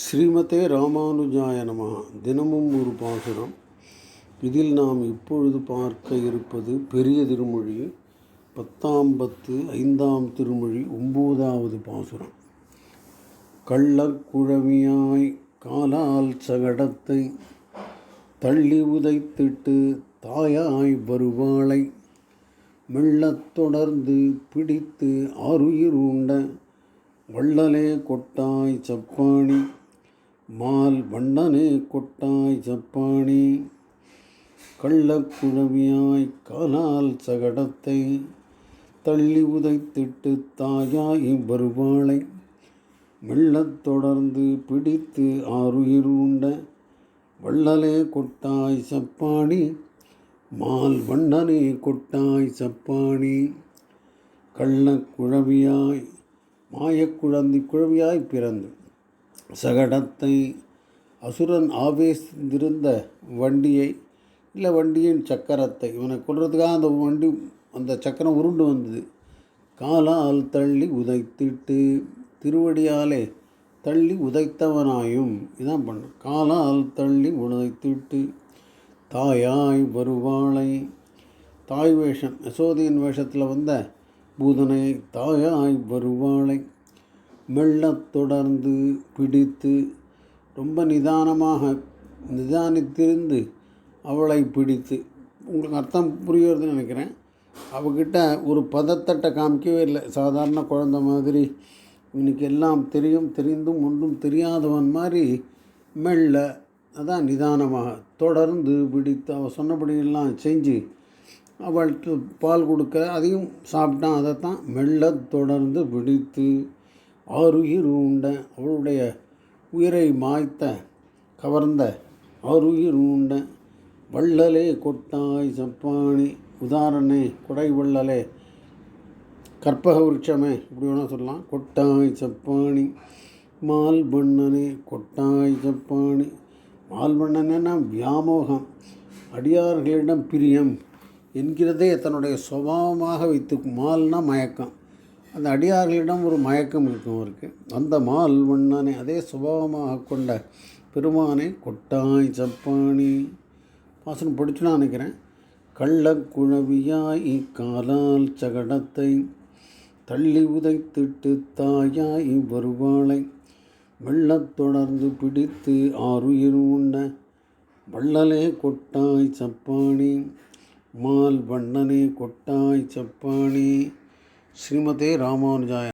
ஸ்ரீமதே ராமானுஜாய நம தினமும் ஒரு பாசுரம். இதில் நாம் இப்பொழுது பார்க்க இருப்பது பெரிய திருமொழி பத்தாம் பத்து ஐந்தாம் திருமொழி ஒம்போதாவது பாசுரம். கள்ளக்குழவியாய் காலால் சகடத்தை தள்ளி உதைத்திட்டு தாயாய் வருவாளை மெல்லத் தொடர்ந்து பிடித்து ஆறுயிர் உண்ட வள்ளலே கொட்டாய் சப்பாணி மால் வண்ணனே கொட்டாய் சப்பாணி கள்ளக்குழவியாய் காலால் சகடத்தை தள்ளி உதைத்திட்டு தாயாய் வருவாளை. மெல்லத் தொடர்ந்து பிடித்து ஆறுயிர் உண்ட வள்ளலே கொட்டாய் சப்பாணி மால் வண்ணனே கொட்டாய் சப்பாணி கள்ளக்குழவியாய் மாயக்குழந்தை குழவியாய் பிறந்து சகடத்தை அசுரன் ஆவேசிந்திருந்த வண்டியை இல்லை வண்டியின் சக்கரத்தை இவனை கொள்றதுக்காக அந்த வண்டி அந்த சக்கரம் உருண்டு வந்தது. காலால் தள்ளி உதைத்திட்டு திருவடியாலே தள்ளி உதைத்தவனாயும் இதான் பண்ண. காலால் தள்ளி உதைத்திட்டு தாயாய் வருவாளை. தாய் வேஷம் யசோதியின் வேஷத்தில் வந்த பூதனை தாயாய் வருவாளை. மெல்லத் தொடர்ந்து பிடித்து ரொம்ப நிதானமாக நிதானித்திருந்து அவளை பிடித்து. உங்களுக்கு அர்த்தம் புரியுறதுன்னு நினைக்கிறேன். அவகிட்ட ஒரு பதத்தட்டை காமிக்கவே இல்லை. சாதாரண குழந்த மாதிரி இவனுக்கு எல்லாம் தெரியும் தெரிந்தும் ஒன்றும் தெரியாதவன் மாதிரி மெல்ல அதான் நிதானமாக தொடர்ந்து பிடித்து அவள் சொன்னபடியெல்லாம் செஞ்சு அவள்கிட்ட பால் கொடுக்க அதையும் சாப்பிட்டான். அதைத்தான் மெல்ல தொடர்ந்து பிடித்து ஆறுயிர் உண்ட அவளுடைய உயிரை மாய்த்த கவர்ந்த ஆறுயிர் உண்ட வள்ளலே கொட்டாய் சப்பானி உதாரணே கொடை வள்ளலே கற்பக விருட்சமே இப்படி வேணால் சொல்லலாம். கொட்டாய் சப்பானி மால் பண்ணனே கொட்டாய் ஜப்பாணி மால்பண்ணனேன்னா வியாமோகம் அடியார்களிடம் பிரியம் என்கிறதே தன்னுடைய சுபாவமாக வைத்து மால்னா மயக்கம். அந்த அடியார்களிடம் ஒரு மயக்கம் இருக்கும் அவருக்கு அந்த மால் வண்ணனை அதே சுபாவமாக கொண்ட பெருமானை கொட்டாய் சப்பாணி பாசனம் படிச்சுனா நினைக்கிறேன். கள்ளக்குழவியாய் காலால் சகடத்தை தள்ளி உதைத்திட்டு தாயாய் வருவாளை வெள்ளத் தொடர்ந்து பிடித்து ஆறுயிர் உண்ண வள்ளலே கொட்டாய் சப்பாணி மால் வண்ணனே கொட்டாய் சப்பாணி ஸ்ரீமதே ராமானுஜாய